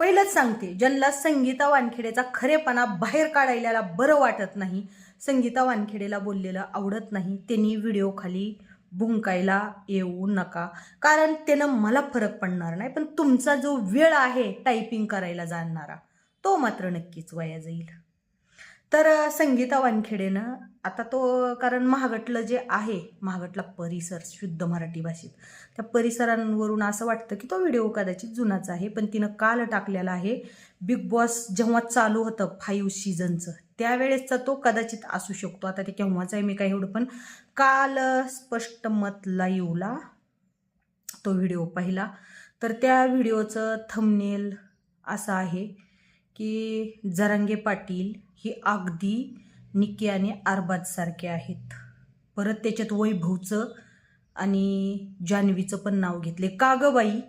पहिलंच सांगते ज्यांना संगीता वानखेडेचा खरेपणा बाहेर काढायला बरं वाटत नाही संगीता वानखेडेला बोललेलं आवडत नाही त्यांनी व्हिडिओ खाली भुंकायला येऊ नका. कारण त्यानं मला फरक पडणार नाही पण तुमचा जो वेळ आहे टायपिंग करायला जाणारा तो मात्र नक्कीच वाया जाईल. तर संगीता वानखेडेनं आता तो कारण महागटलं जे आहे महागटला परिसर शुद्ध मराठी भाषेत त्या परिसरांवरून असं वाटतं की तो व्हिडिओ कदाचित जुनाच आहे पण तिनं काल टाकलेला आहे बिग बॉस जेव्हा चालू होतं फाईव्ह सीझनचं त्यावेळेसचा तो कदाचित असू शकतो. आता ते केव्हाच आहे मी काय एवढं पण काल स्पष्ट मत लाईवला तो व्हिडिओ पाहिला. तर त्या व्हिडिओचं थंबनेल असं आहे की जरांगे पाटील ही अगदी निके आणि आरबाजसारखे आहेत. परत त्याच्यात वैभवचं आणि जान्हवीचं पण नाव घेतले का ग बाई?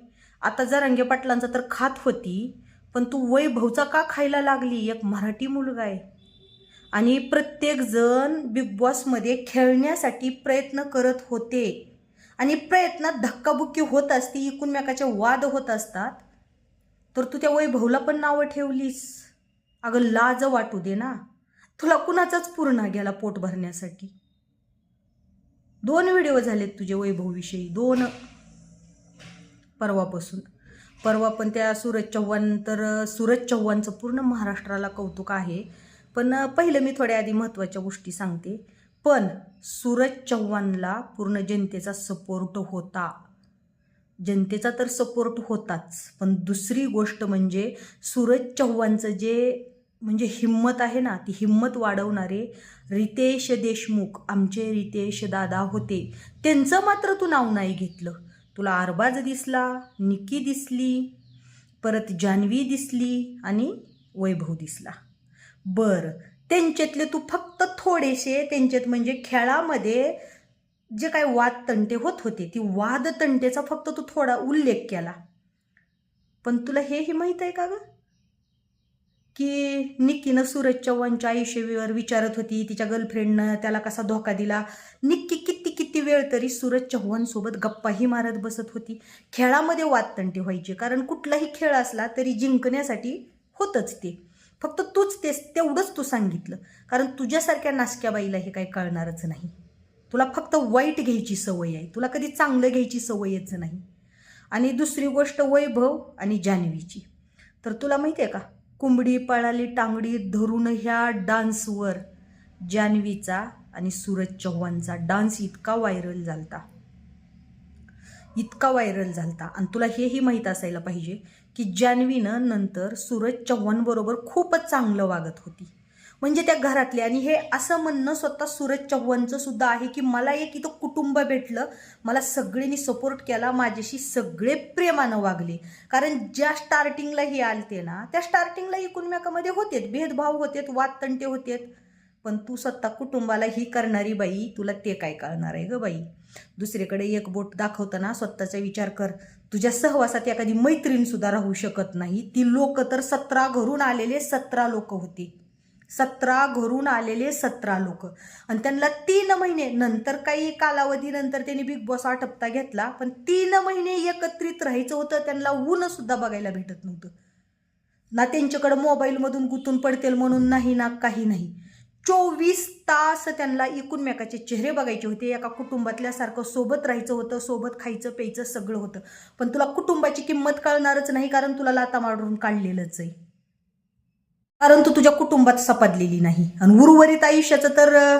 आता जरांगे पाटलांचा तर खात होती पण तू वैभवचा का खायला लागली? एक मराठी मुलगा आहे. आणि प्रत्येकजण बिग बॉसमध्ये खेळण्यासाठी प्रयत्न करत होते. आणि प्रयत्नात धक्काबुक्की होत असती एकूणमेकाचे वाद होत असतात. तर तू त्या वैभवला पण नावं ठेवलीस. अगं लाज वाटू दे ना. तुला कुणाचाच पूर्ण गेला पोट भरण्यासाठी. दोन व्हिडिओ झालेत तुझे वैभवविषयी दोन. परवापासून. परवा पण त्या सूरज चव्हाण तर सूरज चव्हाणचं पूर्ण महाराष्ट्राला कौतुक आहे. पण पहिलं मी थोड्या आधी महत्त्वाच्या गोष्टी सांगते. पण सूरज चव्हाणला पूर्ण जनतेचा सपोर्ट होता. जनतेचा तर सपोर्ट होताच. पण दुसरी गोष्ट म्हणजे सूरज चव्हाणचं जे म्हणजे हिंमत आहे ना ती हिंमत वाढवणारे रितेश देशमुख आमचे रितेश दादा होते. त्यांचं मात्र तू नाव नाही घेतलं. तुला अरबाज दिसला निकी दिसली परत जान्हवी दिसली आणि वैभव दिसला. बरं त्यांच्यातले तू फक्त थोडेसे त्यांच्यात म्हणजे खेळामध्ये जे काय वाद तंटे होत होते ती वाद तंटेचा फक्त तू थोडा उल्लेख केला. पण तुला हेही माहीत आहे का गं? की निक्कीनं सूरज चव्हाणच्या आयुष्यावर विचारत होती तिच्या गर्लफ्रेंडनं त्याला कसा धोका दिला? निक्की किती किती वेळ तरी सूरज चव्हाणसोबत गप्पाही मारत बसत होती. खेळामध्ये वादतंटी व्हायचे कारण कुठलाही खेळ असला तरी जिंकण्यासाठी होतच ते. फक्त तूच तेच तेवढंच तू सांगितलं कारण तुझ्यासारख्या नासक्या बाईला हे काही कळणारच नाही. तुला फक्त वाईट घ्यायची सवय आहे तुला कधी चांगलं घ्यायची सवयच नाही. आणि दुसरी गोष्ट वैभव आणि जान्हवीची. तर तुला माहिती आहे का? कुंबडी पळाली टांगडी धरून ह्या डान्सवर. जान्हवीचा आणि सूरज चव्हाणचा डान्स इतका व्हायरल झालता. इतका व्हायरल झालता. आणि तुला हेही माहीत असायला पाहिजे की जान्हवीनं नंतर सूरज चव्हाणबरोबर खूपच चांगलं वागत होती. म्हणजे त्या घरातले. आणि हे असं म्हणणं स्वतः सूरज चव्हाणचं सुद्धा आहे की मला एक इथं कुटुंब भेटलं. मला सगळ्यांनी सपोर्ट केला. माझ्याशी सगळे प्रेमानं वागले. कारण ज्या स्टार्टिंगला हे आलते ना त्या स्टार्टिंगला एकूणमेकामध्ये होतेत. भेदभाव होतेत वादतंटे होतेत. पण तू स्वतः कुटुंबाला ही करणारी बाई तुला ते काय कळणार आहे ग बाई? दुसरीकडे एक बोट दाखवताना स्वतःचा विचार कर. तुझ्या सहवासात एखादी मैत्रीण सुद्धा राहू शकत नाही. ती लोक तर सतरा घरून आलेले सतरा लोक होती. सतरा घरून आलेले सतरा लोक. आणि त्यांना तीन महिने नंतर काही कालावधीनंतर त्यांनी बिग बॉस आटपता घेतला पण तीन महिने एकत्रित राहायचं होतं त्यांना ऊन सुद्धा बघायला भेटत नव्हतं. ना त्यांच्याकडं मोबाईलमधून गुंतून पडतील म्हणून नाही ना काही नाही. चोवीस तास त्यांना एकूणमेकाचे चेहरे बघायचे होते एका कुटुंबातल्यासारखं सोबत राहायचं होतं सोबत खायचं प्यायचं सगळं होतं. पण तुला कुटुंबाची किंमत कळणारच नाही कारण तुला लाता मारून काढलेलंच आहे. परंतु तुझ्या कुटुंबात सपदलेली नाही. आणि उर्वरित आयुष्याचं तर अं,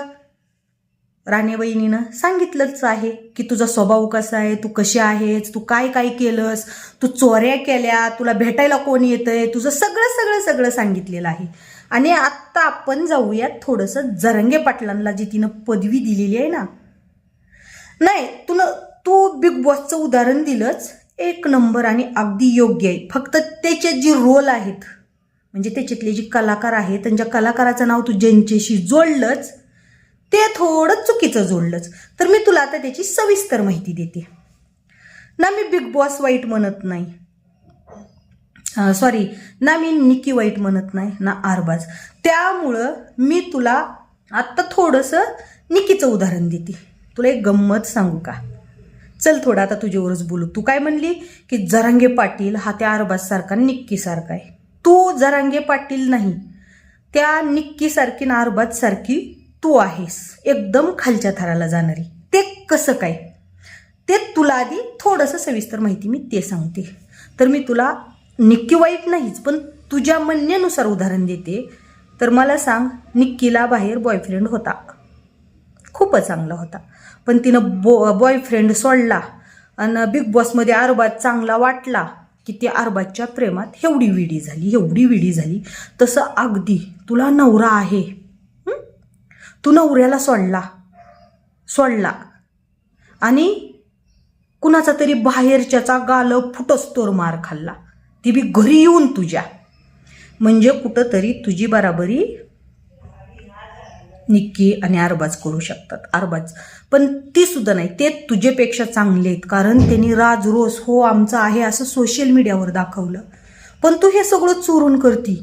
राणेबाईनीनं सांगितलंच आहे की तुझा स्वभाव कसा आहे तू कशी आहेस तू काय काय केलंस तू चोऱ्या केल्या तुला भेटायला कोण येतंय तुझं सगळं सगळं सगळं सांगितलेलं आहे. आणि आत्ता आपण जाऊयात थोडंसं जरंगे पाटलांना जी तिनं पदवी दिलेली आहे ना. नाही तुला तू बिग बॉसचं उदाहरण दिलंच. एक नंबर आणि अगदी योग्य आहे. फक्त त्याचे जे रोल आहेत म्हणजे त्याच्यातले जे कलाकार आहेत त्यांच्या कलाकाराचं नाव तू ज्यांच्याशी जोडलंच ते थोडं चुकीचं जोडलंच. तर मी तुला आता त्याची सविस्तर माहिती देते. ना मी बिग बॉस वाईट म्हणत नाही. सॉरी ना मी निकी वाईट म्हणत नाही ना आरबाज. त्यामुळं मी तुला आत्ता थोडंसं निकीचं उदाहरण देते. तुला एक गंमत सांगू का? चल थोडं आता तुझ्यावरच बोलू. तू काय म्हणली? की जरांगे पाटील हा त्या अरबाजसारखा निक्कीसारखा आहे. तू जरांगे पाटील नाही त्या निक्कीसारखी ना अरबाजसारखी तू आहेस एकदम खालच्या थराला जाणारी. ते कसं काय? ते तुला आधी थोडंसं सविस्तर माहिती मी ते सांगते. तर मी तुला निक्की वाईट नाहीच पण तुझ्या म्हणण्यानुसार उदाहरण देते. तर मला सांग निक्कीला बाहेर बॉयफ्रेंड होता. खूपच चांगला होता. पण तिनं बो बॉयफ्रेंड सोडला. आणि बिग बॉसमध्ये आरोबात चांगला वाटला. की त्या अरबाजच्या प्रेमात एवढी विडी झाली एवढी विडी झाली. तसं अगदी तुला नवरा आहे. तू नवऱ्याला सोडला. सोडला. आणि कुणाचा तरी बाहेरच्याचा गाल फुटस्तोर मार खाल्ला. ती बी घरी येऊन तुझ्या. म्हणजे कुठंतरी तुझी बराबरी निक्की आणि अरबाज करू शकतात अरबाज. पण ती सुद्धा नाही. ते तुझेपेक्षा चांगले आहेत कारण त्यांनी राज रोज हो आमचं आहे असं सोशल मीडियावर दाखवलं. पण तू हे सगळं चोरून करती.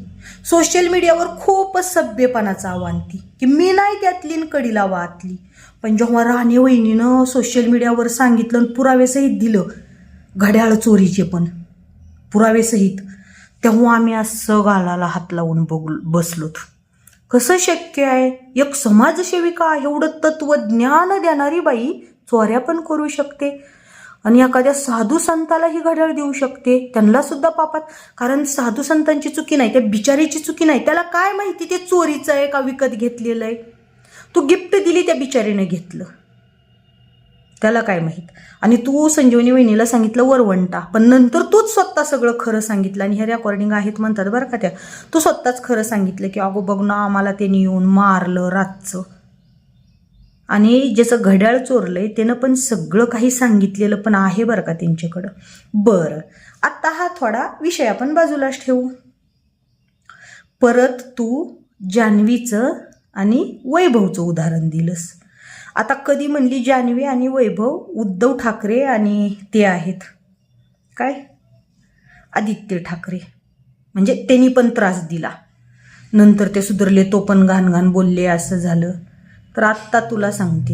सोशल मीडियावर खूपच सभ्यपणाचं आव्हान ती. की मी नाही त्यातली न कडीला वाहतली पण जेव्हा राणे वहिनीनं सोशल मीडियावर सांगितलं आणि पुरावेसहित दिलं घड्याळ चोरीचे पण पुरावेसहित तेव्हा आम्ही असं गालाला हात लावून बघ बसलोत. कसं शक्य आहे? एक समाजसेविका एवढं तत्वज्ञान देणारी बाई चोऱ्या पण करू शकते आणि एखाद्या साधू संताला ही घड्याळ देऊ शकते. त्यांना सुद्धा पापात. कारण साधू संतांची चुकी नाही त्या बिचारीची चुकी नाही. त्याला काय माहिती? ते चोरीचं आहे का? विकत घेतलेलं आहे. तू गिफ्ट दिली त्या बिचारीने घेतलं. त्याला काय माहीत? आणि तू संजीवनी वहिनीला सांगितलं वरवंटा. पण नंतर तूच स्वतः सगळं खरं सांगितलं आणि हे रेकॉर्डिंग आहेत म्हणतात बरं का त्या. तू स्वतःच खरं सांगितलं की अगो बघ ना आम्हाला त्यांनी येऊन मारलं रातचं. आणि ज्याचं घड्याळ चोरलंय त्यानं पण सगळं काही सांगितलेलं पण आहे बरं का त्यांच्याकडं. बरं आत्ता हा थोडा विषय आपण बाजूलाच ठेवू. परत तू जान्हवीचं आणि वैभवचं उदाहरण दिलंस. आता कधी म्हणली जान्हवी आणि वैभव उद्धव ठाकरे आणि ते आहेत. काय? आदित्य ठाकरे. म्हणजे त्यांनी पण त्रास दिला. नंतर ते सुधरले तो पण घाण घाण बोलले असं झालं. तर आत्ता तुला सांगते.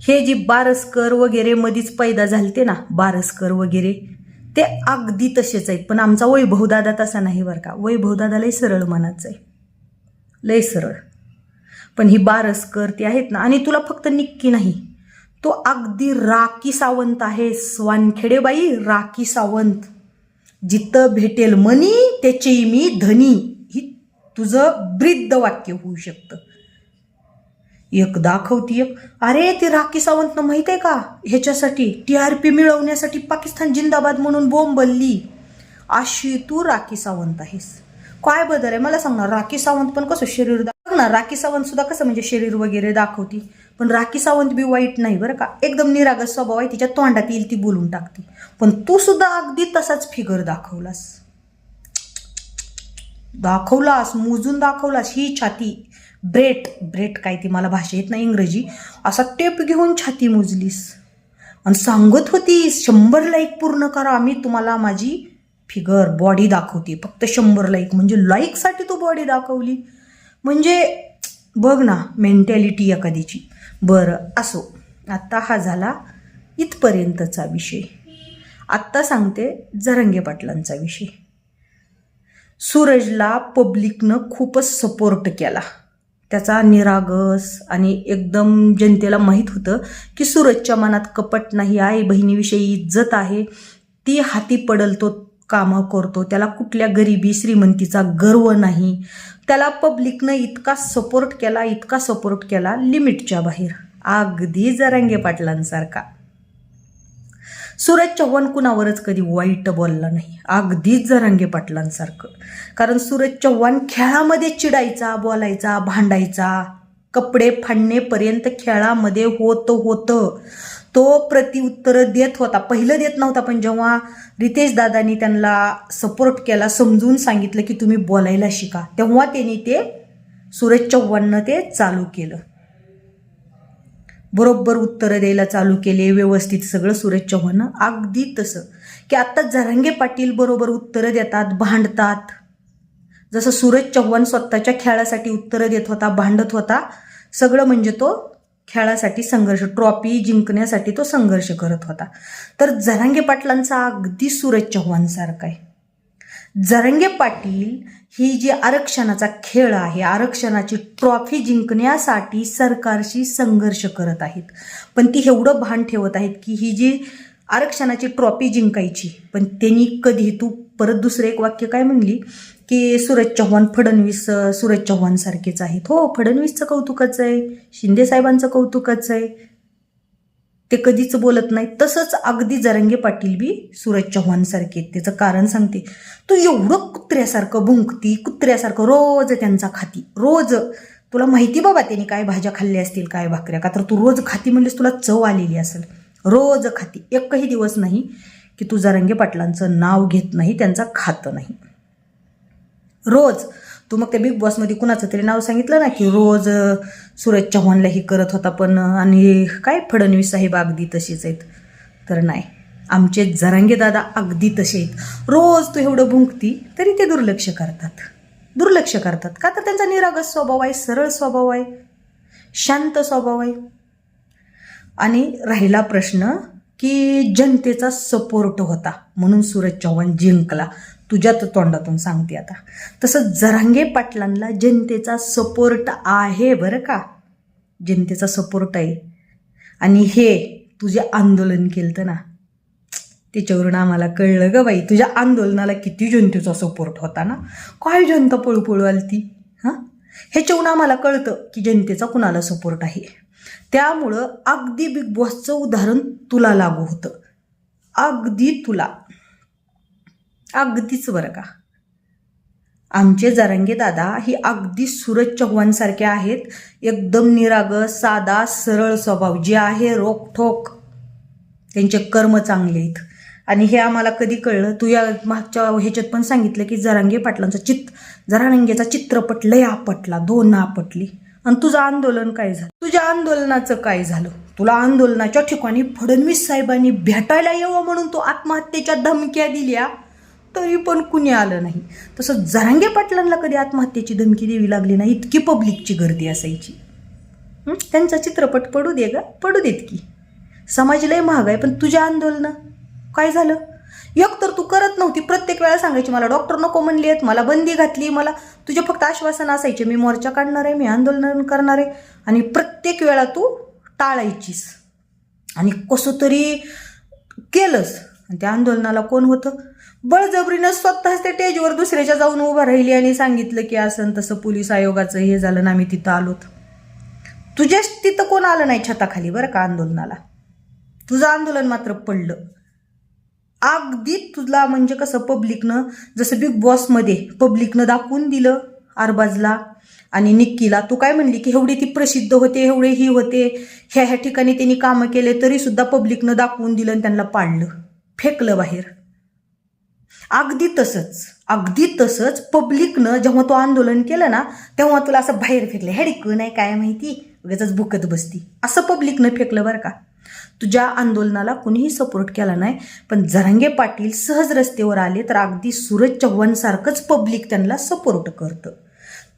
हे जी बारसकर वगैरे मधीच पैदा झालते ना बारसकर वगैरे ते अगदी तसेच आहेत. पण आमचा वैभवदादा तसा नाही बरं का. वैभवदादा लय सरळ मनाचं आहे. लय सरळ. पण ही बारसकर ती आहेत ना. आणि तुला फक्त निक्की नाही. तो अगदी राखी सावंत आहे स्वानखेडेबाई राखी सावंत. जिथं भेटेल मनी त्याचे मी धनी. ही तुझं ब्रिद्ध वाक्य होऊ शकतं. एक दाखवती एक. अरे ती राखी सावंतनं माहीत आहे का? ह्याच्यासाठी टी आर पी मिळवण्यासाठी पाकिस्तान जिंदाबाद म्हणून बोंबलली अशी तू राखी सावंत आहेस. काय बदल आहे? मला सांग ना राखी सावंत पण कसं शरीर दाख ना राखी सावंत सुद्धा कसं म्हणजे शरीर वगैरे दाखवती. पण राखी सावंत बी वाईट नाही बरं का. एकदम निरागस स्वभाव आहे तिच्या तोंडात येईल ती बोलून टाकते. पण तू सुद्धा अगदी तसाच फिगर दाखवलास. दाखवलास मोजून दाखवलास ही छाती. ब्रेट ब्रेट काय ती मला भाषा येत नाही इंग्रजी. असा टेप घेऊन छाती मोजलीस. आणि सांगत होतीस शंभर लाईक पूर्ण करा मी तुम्हाला माझी फिगर बॉडी दाखवते. फक्त शंभर लाईक म्हणजे लाईकसाठी तू बॉडी दाखवली. म्हणजे बघ ना मेंटॅलिटी एखादीची. बरं असो. आत्ता हा झाला इथपर्यंतचा विषय. आत्ता सांगते जरंगे पाटलांचा विषय. सूरजला पब्लिकनं खूपच सपोर्ट केला. त्याचा निरागस आणि एकदम जनतेला माहीत होतं की सूरजच्या मनात कपट नाही आई बहिणीविषयी इज्जत आहे. ती हाती पडल तो कामं करतो त्याला कुठल्या गरिबी श्रीमंतीचा गर्व नाही. त्याला पब्लिकनं इतका सपोर्ट केला इतका सपोर्ट केला लिमिटच्या बाहेर. अगदी जरांगे पाटलांसारखा. सूरज चव्हाण कुणावरच कधी वाईट बोलला नाही. अगदीच जरांगे पाटलांसारखं. कारण सूरज चव्हाण खेळामध्ये चिडायचा बोलायचा भांडायचा. कपडे फाडणेपर्यंत खेळामध्ये होत होतं. तो प्रतिउत्तरं देत होता. पहिलं देत नव्हता पण जेव्हा रितेश दादानी त्यांना सपोर्ट केला समजून सांगितलं की तुम्ही बोलायला शिका तेव्हा त्यांनी ते सूरज चव्हाणनं ते चालू केलं. बरोबर उत्तरं द्यायला चालू केले व्यवस्थित सगळं सूरज चव्हाणनं. अगदी तसं. की आत्ता जरांगे पाटील बरोबर उत्तरं देतात भांडतात. जसं सूरज चव्हाण स्वतःच्या खेळासाठी उत्तरं देत होता भांडत होता सगळं म्हणजे तो खेळासाठी संघर्ष ट्रॉफी जिंकण्यासाठी तो संघर्ष करत होता. तर जरांगे पाटलांचा अगदी सूरज चव्हाणसारखा आहे. जरंगे पाटील ही जी आरक्षणाचा खेळ आहे आरक्षणाची ट्रॉफी जिंकण्यासाठी सरकारशी संघर्ष करत आहेत. पण ती एवढं भान ठेवत आहेत की ही जी आरक्षणाची ट्रॉफी जिंकायची पण त्यांनी कधी तू परत दुसरं एक वाक्य काय म्हणली? की सूरज चव्हाण फडणवीस सूरज चव्हाण सारखेच आहेत. हो फडणवीसचं कौतुकच आहे. शिंदे साहेबांचं कौतुकच आहे. ते कधीच बोलत नाही तसंच अगदी जरंगे पाटील बी सूरज चव्हाण सारखे आहेत. त्याचं कारण सांगते. तू एवढं कुत्र्यासारखं भुंकती कुत्र्यासारखं रोज त्यांचा खाती. रोज. तुला माहिती बाबा त्यांनी काय भाज्या खाल्ल्या असतील काय भाकऱ्या? का तर तू रोज खाती म्हणलीस तुला चव आलेली असेल. रोज खाती. एकही दिवस नाही. की तू जरंगे पाटलांचं नाव घेत नाही त्यांचा खातं नाही. रोज तू मग त्या बिग बॉसमध्ये कुणाचं तरी नाव सांगितलं ना की रोज सूरज चव्हाणला ही करत होता पण आणि काय फडणवीस साहेब अगदी तशीच आहेत. तर नाही आमचे जरांगे दादा अगदी तसे आहेत. रोज तू एवढं भुंकती तरी ते दुर्लक्ष करतात. दुर्लक्ष करतात. का तर त्यांचा निरागस स्वभाव आहे सरळ स्वभाव आहे शांत स्वभाव आहे. आणि राहिला प्रश्न की जनतेचा सपोर्ट होता. म्हणून सूरज चव्हाण जिंकला. तुझ्या तर तोंडातून सांगते आता. तसं जरांगे पाटलांना जनतेचा सपोर्ट आहे बरं का? जनतेचा सपोर्ट आहे. आणि हे तुझे आंदोलन केलं ना? त्याच्यावरून आम्हाला कळलं ग बाई. तुझ्या आंदोलनाला किती जनतेचा सपोर्ट होता ना? काय जनता पळूपळू आली ती हां आम्हाला कळतं की जनतेचा कुणाला सपोर्ट आहे. त्यामुळं अगदी बिग बॉसचं उदाहरण तुला लागू होतं. अगदी तुला. अगदीच बरं का. आमचे जरंगे दादा ही अगदी सूरज चव्हाणसारखे आहेत. एकदम निरागस साधा सरळ स्वभाव. जे आहे रोखोक त्यांचे कर्म चांगले आहेत. आणि हे आम्हाला कधी कळलं? तू या मागच्या ह्याच्यात पण सांगितलं की जरांगे पाटलांचं चित्त जरांगेचा चित्रपट लय आपटला दोन आपटली. आणि तुझं आंदोलन काय झालं? तुझ्या आंदोलनाचं काय झालं? तुला आंदोलनाच्या ठिकाणी फडणवीस साहेबांनी भेटायला यावं म्हणून तू आत्महत्येच्या धमक्या दिल्या? तरी पण कुणी आलं नाही. तसं जरांगे पाटलांना कधी आत्महत्येची धमकी द्यावी लागली नाही इतकी पब्लिकची गर्दी असायची. त्यांचा चित्रपट पडू दे ग पडू देत की. समाज लय महाग आहे पण तुझ्या आंदोलनं काय झालं? एक तर तू करत नव्हती. प्रत्येक वेळा सांगायची मला डॉक्टर नको म्हणली आहेत मला बंदी घातली मला तुझे फक्त आश्वासन असायचे मी मोर्चा काढणार आहे मी आंदोलन करणार आहे. आणि प्रत्येक वेळा तू टाळायचीस. आणि कसं तरी केलंस. आणि त्या आंदोलनाला कोण होतं? बळजबरीनं स्वतःच त्या स्टेजवर दुसऱ्याच्या जाऊन उभं राहिली आणि सांगितलं की असं तसं पोलीस आयोगाचं हे झालं ना आम्ही तिथं आलोत. तुझ्याच तिथं कोण आलं नाही छताखाली बरं का आंदोलनाला? तुझं आंदोलन मात्र पडलं. अगदी तुला म्हणजे कसं पब्लिकनं जसं बिग बॉसमध्ये पब्लिकनं दाखवून दिलं आरबाजला आणि निक्कीला तू काय म्हणली की एवढी ती प्रसिद्ध होते एवढे ही होते ह्या ह्या ठिकाणी त्यांनी कामं केले तरी सुद्धा पब्लिकनं दाखवून दिलं आणि त्यांना पाडलं. फेकलं बाहेर. अगदी तसंच अगदी तसंच पब्लिकनं जेव्हा तो आंदोलन केलं ना तेव्हा तुला असं बाहेर फेकलं. हेडिक नाही काय माहिती? उगाच भुकत बसती. असं पब्लिकनं फेकलं बरं का. तुझ्या आंदोलनाला कुणीही सपोर्ट केला नाही. पण जरांगे पाटील सहज रस्त्यावर आले तर अगदी सूरज चव्हाणसारखंच पब्लिक त्यांना सपोर्ट करतं.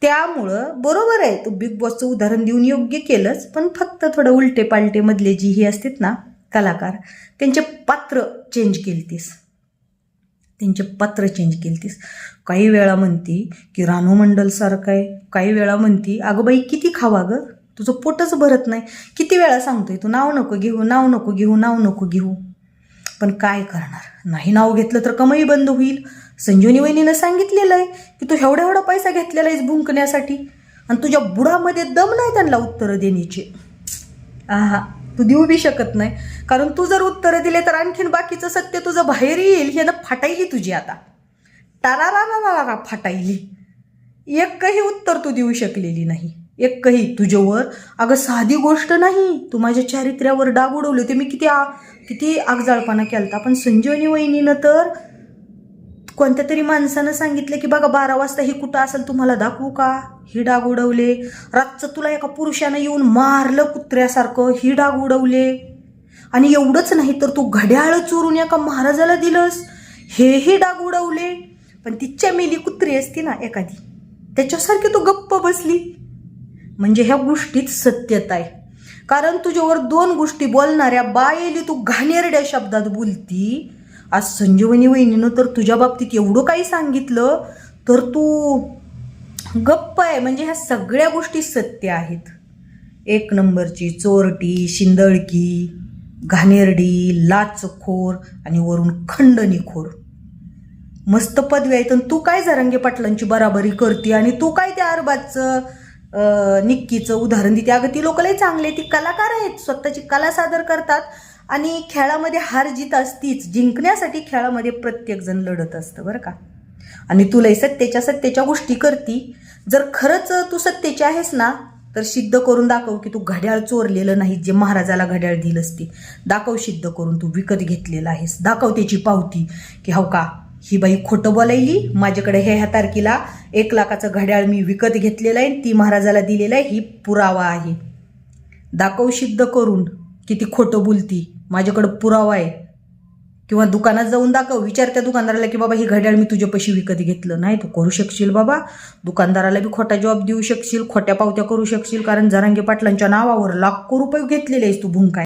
त्यामुळं बरोबर आहे तू बिग बॉसचं उदाहरण देऊन योग्य केलंच पण फक्त थोडं उलटे पालटे मधले जी ही असतात ना कलाकार त्यांचे पात्र चेंज केलतीस. त्यांचे पात्र चेंज केलतीस. काही वेळा म्हणती की रानू मंडलसारखं आहे काही वेळा म्हणती अगं बाई किती खावा गं? तुझं पोटच भरत नाही. किती वेळा सांगतोय तू नाव नको घेऊ नाव नको घेऊ नाव नको घेऊ. पण काय करणार? नाही नाव घेतलं तर कमाई बंद होईल. संजीवनी वहिनीनं सांगितलेलं आहे की तू एवढा एवढा पैसा घेतलेला आहेस भुंकण्यासाठी आणि तुझ्या बुडामध्ये दम नाही त्यांना उत्तरं देण्याची. आहा तू देऊ बी शकत नाही. कारण तू जर उत्तरं दिले तर आणखीन बाकीचं सत्य तुझं बाहेर येईल. हे ना फाटायली तुझी आता. टारारा फाटायली एकही उत्तर तू देऊ शकलेली नाही. एकही तुझ्यावर. अगं साधी गोष्ट नाही. तू माझ्या चारित्र्यावर डाग उडवले ते मी किती आ किती आगजाळपणा होता पण संजीवनी वहिनीनं तर कोणत्या तरी माणसानं सांगितलं की बघा बारा वाजता हे कुठं असेल तुम्हाला दाखवू का? ही डाग उडवले रातचं तुला एका पुरुषानं येऊन मारलं कुत्र्यासारखं ही डाग उडवले आणि एवढंच नाही तर तू घड्याळ चोरून एका महाराजाला दिलंस. हेही डाग उडवले पण ती चमेली कुत्री असती ना एखादी त्याच्यासारखी तू गप्प बसली. म्हणजे ह्या गोष्टीत सत्यता आहे. कारण तुझ्यावर दोन गोष्टी बोलणाऱ्या बायली तू घाणेरड्या शब्दात बोलती. आज संजीवनी वहिनीनं तर तुझ्या बाबतीत एवढं काही सांगितलं तर तू गप्प आहे. म्हणजे ह्या सगळ्या गोष्टी सत्य आहेत. एक नंबरची चोरटी शिंदळकी घाणेरडी लाचखोर आणि वरून खंडणीखोर. मस्त पदवी आहेत आणि तू काय झरंगे पाटलांची बराबरी करते आणि तू काय त्या अरबाजचं निक्कीचं उदाहरण देते. अगं ती लोक लई चांगले ती कलाकार आहेत. स्वतःची कला सादर करतात. आणि खेळामध्ये हार जीत असतीच. जिंकण्यासाठी खेळामध्ये प्रत्येकजण लढत असतं बरं का? आणि तुलाही सत्तेच्या सत्तेच्या गोष्टी करती. जर खरंच तू सत्तेची आहेस ना तर सिद्ध करून दाखव की तू घड्याळ चोरलेलं नाही जे महाराजाला घड्याळ दिलंस ते दाखव सिद्ध करून तू विकत घेतलेलं आहेस. दाखव त्याची पावती की हो का ही बाई खोटं बोलायली. माझ्याकडे हे ह्या तारखेला एक लाखाचं घड्याळ मी विकत घेतलेलं आहे. ती महाराजाला दिलेलं आहे. ही पुरावा आहे. दाखव सिद्ध करून की ती खोटं बोलती. माझ्याकडं पुरावा आहे. किंवा दुकानात जाऊन दाखव. विचार त्या दुकानदाराला की बाबा ही घड्याळ मी तुझ्यापाशी विकत घेतलं नाही. तू करू शकशील बाबा. दुकानदाराला बी खोटा जॉब देऊ शकशील खोट्या पावत्या करू शकशील. कारण जरांगे पाटलांच्या नावावर लाखो रुपये घेतलेले आहेस तू भुंकाय.